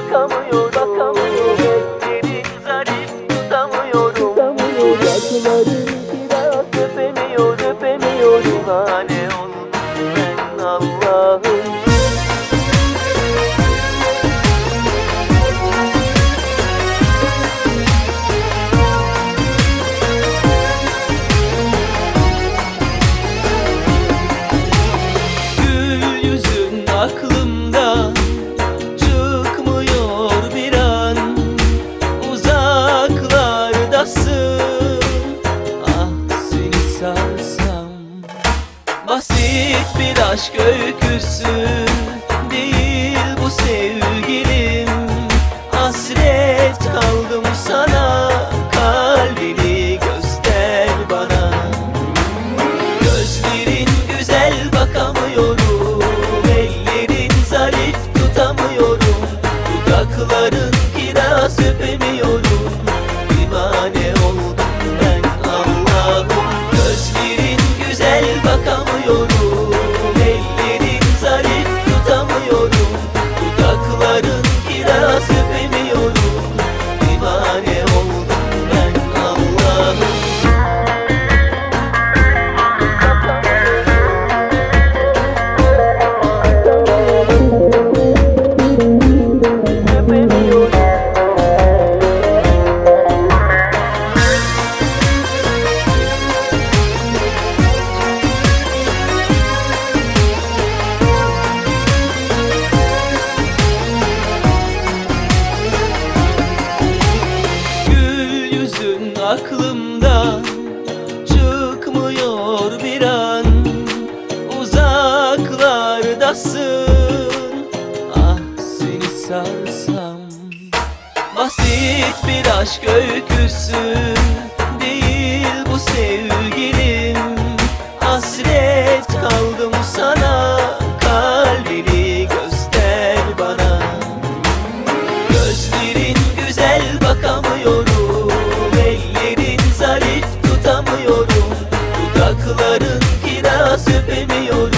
bakamıyorum Bakamıyorum Ellerin zarif tutamıyorum. Tutamıyorum. Yakınların kiraz öpemiyorum Öpemiyorum Hane Uzaklardasın Ah seni sarsam. Basit bir aşk öyküsü Değil bu sevgilim. Hasret kaldım sana Kalbini göster bana. Gözlerin güzel bakamıyorum Ellerin zarif tutamıyorum. Dudakların yüzün aklımda Çıkmıyor bir an. Uzaklardasın. Ah seni sarsam. Basit bir aşk öyküsü Değil bu sevgilim 没有。